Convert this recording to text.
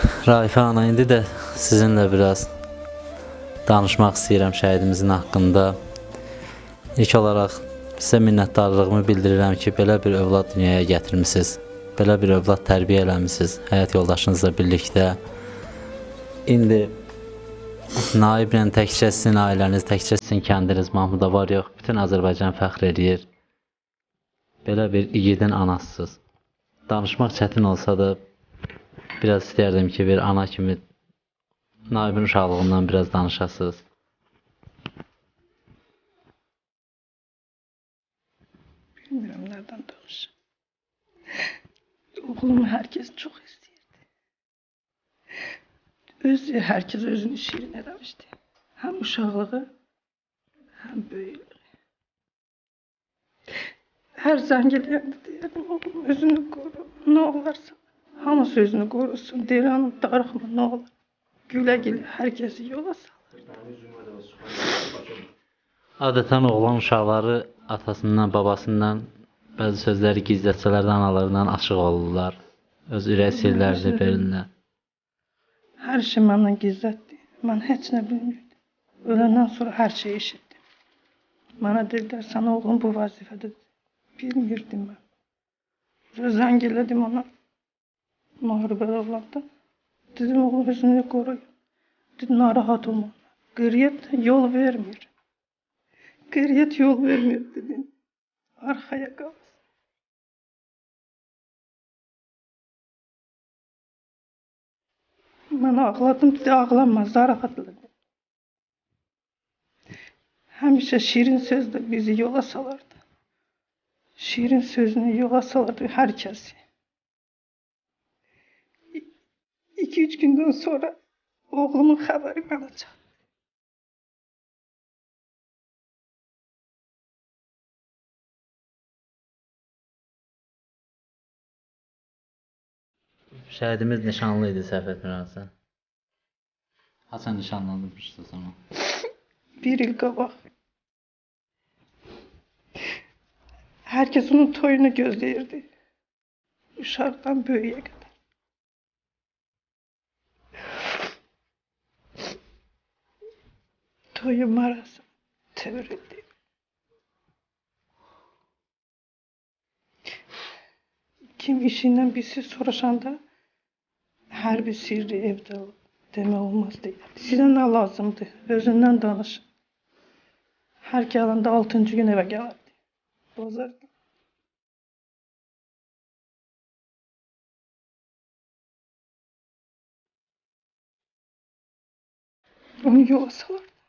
Raifə ana, indi də sizinlə biraz danışmaq istəyirəm şəhidimizin haqqında. İlk olaraq sizə minnətdarlığımı bildirirəm ki, belə bir övlad dünyaya gətirmisiniz. Belə bir övlad tərbiyə eləmisiniz həyat yoldaşınızla birlikdə. İndi Naiblə təkcə sizin ailəniz, təkcə sizin kəndiniz Mahmuda var yox, bütün Azərbaycan fəxr eləyir. Belə bir igidin anasısınız. Danışmaq çətin olsa da biraz istərdim ki, bir ana kimi Naibin uşaqlığından biraz danışasınız. Bilmiyorum nereden danışım. Oğlumu herkes çok isteyirdi. Öz, herkes özünü şirin eləmişdi. Hem uşaqlığı, hem böyüklüğü. Her zəngiləyəndə deyərdim, oğlum özünü qoru, nə olarsa. Hamısı özünü qorusun, deyir hanım darıxma, nə olar. Gülə-gülə hər kəsi yola salır. Adətən oğlan uşaqları atasından, babasından bəzi sözləri gizlətsələr də analarından açıq olurlar. Öz ürək sirlərini verirlər. Hər şey məndən gizlətdi. Mən heç nə bilmirdim. Öləndən sonra hər şeyi eşitdim. Mənə dedilər, sən oğlum bu vəzifədə bilmirdim mən. Zəng elədim ona. Müharibədə olanda. Dedim, oğlum özünü qoru. Dedi, narahat olma. Qriyyət yol vermir. Qriyyət yol vermir dedim. Arxaya qal. Mən ağladım, dedi, ağlama, zarafatla. Həmişə şirin sözlə bizi yola salardı. Şirin sözünü yola salardı hər kəsi. Üç gündən sonra oğlumun xəbəri mənə çatdı. Şəhidimiz nişanlı idi, səhv etmirəmsə. Haçan nişanlanmışdı sonra? Bir il qabaq. Hər kəs onun toyunu gözləyirdi. Uşaqdan böyüyə qədər. doyum arası çevrildi. Kim işinden bizi soruşanda her bir sirri evde deme olmaz değil. Size ne lazımdı? Özünden danış. Her gelende altıncı gün eve gelirdi. Bozardı. Onu yola salardı.